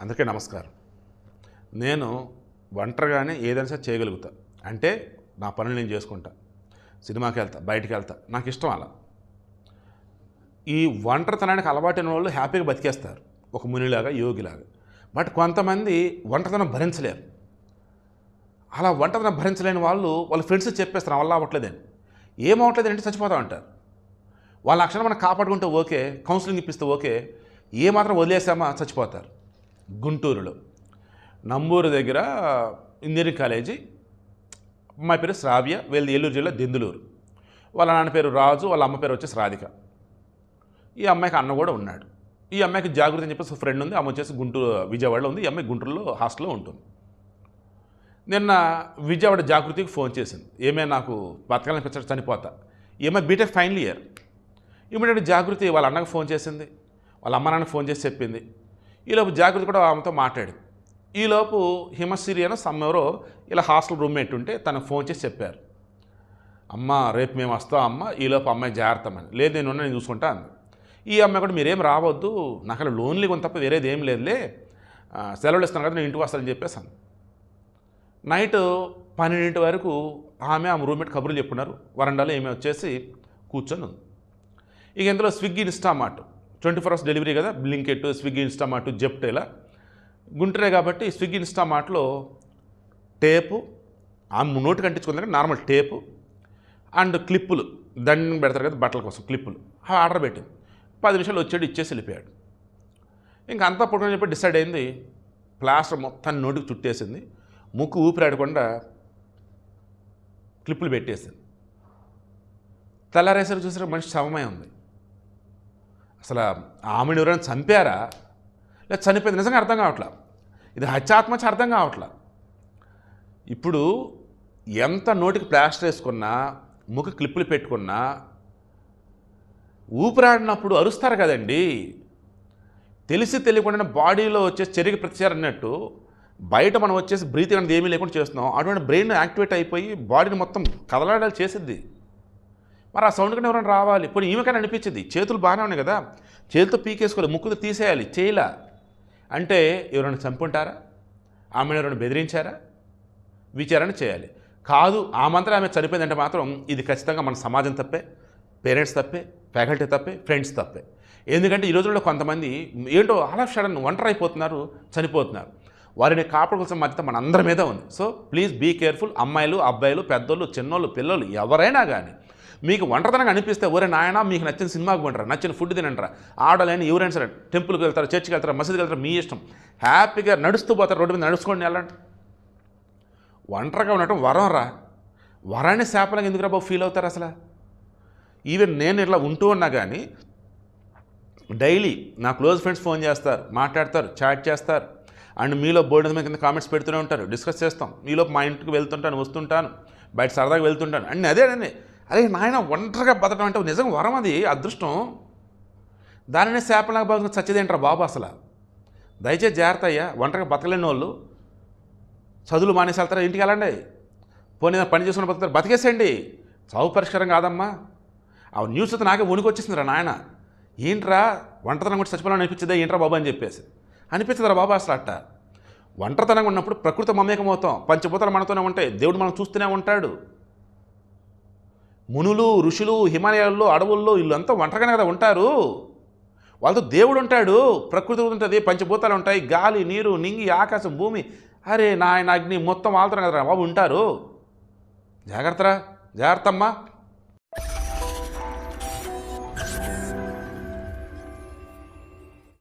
అందరికీ నమస్కారం. నేను ఒంటరిగానే ఏదైనా సరే చేయగలుగుతా. అంటే నా పనులు నేను చేసుకుంటా. సినిమాకి వెళ్తా బయటికి వెళ్తా. నాకు ఇష్టం అలా. ఈ ఒంటరితనానికి అలవాటైన వాళ్ళు హ్యాపీగా బతికేస్తారు. ఒక మునిలాగా యోగిలాగా. బట్ కొంతమంది ఒంటరితనం భరించలేరు. అలా ఒంటరితనం భరించలేని వాళ్ళు వాళ్ళ ఫ్రెండ్స్ చెప్పేస్తారు "నా వల్ల అవ్వట్లేదని ఏం అంటే చచ్చిపోతా ఉంటారు. వాళ్ళ అక్షరం మనం కాపాడుకుంటే ఓకే కౌన్సిలింగ్ ఇప్పిస్తే ఓకే ఏ మాత్రం వదిలేసామా చచ్చిపోతారు. గుంటూరులో. నంబూరు దగ్గర ఇంజనీరింగ్ కాలేజీ అమ్మాయి పేరు శ్రావ్య వీళ్ళది ఏలూరు జిల్లా దెందులూరు. వాళ్ళ నాన్న పేరు రాజు వాళ్ళ అమ్మ పేరు వచ్చేసి రాధిక. ఈ అమ్మాయికి అన్న కూడా ఉన్నాడు. ఈ అమ్మాయికి జాగృతి అని చెప్పేసి ఫ్రెండ్ ఉంది ఆమె వచ్చేసి గుంటూరు విజయవాడలో ఉంది ఈ అమ్మాయి గుంటూరులో హాస్టల్లో ఉంటుంది. నిన్న విజయవాడ జాగృతికి ఫోన్ చేసింది. ఏమే నాకు బతకాలనిపించడం చనిపోతా. ఏమై BTech final year. Immediate Jagruti వాళ్ళ అన్నకు ఫోన్ చేసింది. వాళ్ళ అమ్మ నాన్నకి ఫోన్ చేసి చెప్పింది. ఈలోపు జాగ్రత్త కూడా ఆమెతో మాట్లాడు. ఈలోపు హిమశ్రీ అని సమ్మెవరో ఇలా హాస్టల్ రూమ్మేట్ ఉంటే తనకు ఫోన్ చేసి చెప్పారు. అమ్మ రేపు మేము వస్తాం అమ్మ ఈలోపు అమ్మాయి జాగ్రత్తమని. లేదు నేను నేను చూసుకుంటా అంది. ఈ అమ్మాయి కూడా మీరేం రావద్దు నాకు అలా లోన్లీ కొంత తప్ప వేరేది ఏం లేదులే. సెలవులు ఇస్తాను కదా నేను ఇంటికి వస్తానని చెప్పేసి అంది. నైట్ పన్నెండింటి వరకు ఆమె ఆమె రూమ్మేట్ కబుర్లు చెప్పున్నారు వరండాలో ఏమే వచ్చేసి కూర్చొని ఉంది. ఇక ఇందులో Swiggy Instamart. Twenty four hours delivery కదా? బ్లింకెట్ స్విగ్గీ ఇన్స్టామార్ట్ జెప్ట్ ఇలా. గుంటూరే కాబట్టి స్విగ్గీ ఇన్స్టామార్ట్లో టేపు ఆ నోటు కంటించుకుంది నార్మల్ టేపు అండ్ క్లిప్పులు. దండం పెడతారు కదా బట్టల కోసం క్లిప్పులు. అవి ఆర్డర్ పెట్టింది. పది నిమిషాలు వచ్చాడు ఇచ్చేసి వెళ్ళిపోయాడు. ఇంకా అంతా పుట్టుకొని చెప్పి డిసైడ్ అయింది. ప్లాస్టర్ మొత్తాన్ని నోటికి చుట్టేసింది. ముక్కు ఊపిరాడకుండా క్లిప్పులు పెట్టేసింది. తెల్లారేసరికి చూసారు మనిషి శవమై ఉంది. అసలు ఆమెను ఎవరైనా చంపారా? లేదా చనిపోయింది నిజంగా అర్థం కావట్లా? ఇది హత్యాత్మహత్య అర్థం కావట్లా? ఇప్పుడు ఎంత నోటికి ప్లాస్టర్ వేసుకున్నా ముఖ క్లిప్పులు పెట్టుకున్నా ఊపిరాడినప్పుడు అరుస్తారు కదండి. తెలిసి తెలియకుండా బాడీలో వచ్చేసి చెరిగి ప్రతిచారం అన్నట్టు బయట మనం వచ్చేసి బ్రీతింగ్ అనేది ఏమీ లేకుండా చేస్తున్నాం. అటువంటి బ్రెయిన్ యాక్టివేట్ అయిపోయి బాడీని మొత్తం కదలాడాలి చేసిద్ది. మరి ఆ సౌండ్ ఎవరైనా రావాలి? పోనీ ఈమెకైనా అనిపించింది. చేతులు బాగానే ఉన్నాయి కదా. చేతితో పీకేసుకోవాలి ముక్కులు తీసేయాలి చేయలా. అంటే ఎవరైనా చంపుంటారా? ఆమెను ఎవరైనా బెదిరించారా? విచారణ చేయాలి. కాదు ఆ మంత్రం ఆమె చనిపోయిందంటే మాత్రం ఇది ఖచ్చితంగా మన సమాజం తప్పే పేరెంట్స్ తప్పే ఫ్యాకల్టీ తప్పే ఫ్రెండ్స్ తప్పే. ఎందుకంటే ఈ రోజుల్లో కొంతమంది ఏంటో అలా సడన్ ఒంటరి అయిపోతున్నారు చనిపోతున్నారు. వారిని కాపాడుకోవాల్సిన బాధ్యత మన అందరి మీద ఉంది. సో ప్లీజ్ బీ కేర్ఫుల్ అమ్మాయిలు అబ్బాయిలు పెద్దోళ్ళు చిన్నోళ్ళు పిల్లలు ఎవరైనా కానీ మీకు ఒంటరితనంగా అనిపిస్తే ఒరే నాయన మీకు నచ్చిన సినిమాకి పోంటారా నచ్చిన ఫుడ్ తినంటారా ఆడలేని ఎవరైనా సరే టెంపుల్కి వెళ్తారు చర్చికి వెళ్తారు మసీదుకి వెళ్తారు మీ ఇష్టం. హ్యాపీగా నడుస్తూ పోతారు రోడ్డు మీద నడుచుకోండి వెళ్ళండి. ఒంటరిగా ఉండటం వరం రా. వరాన్ని శాపలంగా ఎందుకు రాబో ఫీల్ అవుతారు అసలు? ఈవెన్ నేను ఇట్లా ఉంటూ ఉన్నా కానీ డైలీ నా క్లోజ్ ఫ్రెండ్స్ ఫోన్ చేస్తారు మాట్లాడతారు చాట్ చేస్తారు. అండ్ మీలో బోర్డు మీద కింద కామెంట్స్ పెడుతూనే ఉంటారు. డిస్కస్ చేస్తాం. మీలో మా ఇంటికి వెళ్తుంటాను వస్తుంటాను బయట సరదాగా వెళ్తుంటాను. అండ్ అదేనండి అరే నాయన ఒంటరిగా బతకడం అంటే నిజంగా వరం అది అదృష్టం. దానినే శాపలాగా బతుకు చచ్చేదేంట్రా బాబు అసలు? దయచేసి జాగ్రత్త అయ్యా. ఒంటరిగా బతకలేని వాళ్ళు చదువులు మానేసి వెళ్తారా ఇంటికి వెళ్ళండి. పోనీ పని చేసుకుని బతుకుతారు? బతికేసేయండి. చావు పరిష్కారం కాదమ్మా. ఆ న్యూస్ అయితే నాకే వణుకు వచ్చేసిందిరా నాయన. ఏంట్రా? ఒంటరితనం కూడా చచ్చిపోవాలని అనిపించదే ఏంట్రా బాబు అని చెప్పేసి. అనిపించదురా బాబా అసలు అట్ట. ఒంటరితనంగా ఉన్నప్పుడు ప్రకృతి మమేకమవుతాం. పంచభూతాలు మనతోనే ఉంటాయి. దేవుడు మనం చూస్తూనే ఉంటాడు. మునులు ఋషులు హిమాలయాల్లో అడవుల్లో వీళ్ళంతా ఒంటరిగానే కదా ఉంటారు. వాళ్ళతో దేవుడు ఉంటాడు. ప్రకృతి ఉంటుంది. పంచభూతాలు ఉంటాయి. గాలి నీరు నింగి ఆకాశం భూమి. అరే నాయన అగ్ని మొత్తం వాళ్ళతో కదా బాబు ఉంటారు. జాగ్రత్తరా. జాగ్రత్త అమ్మా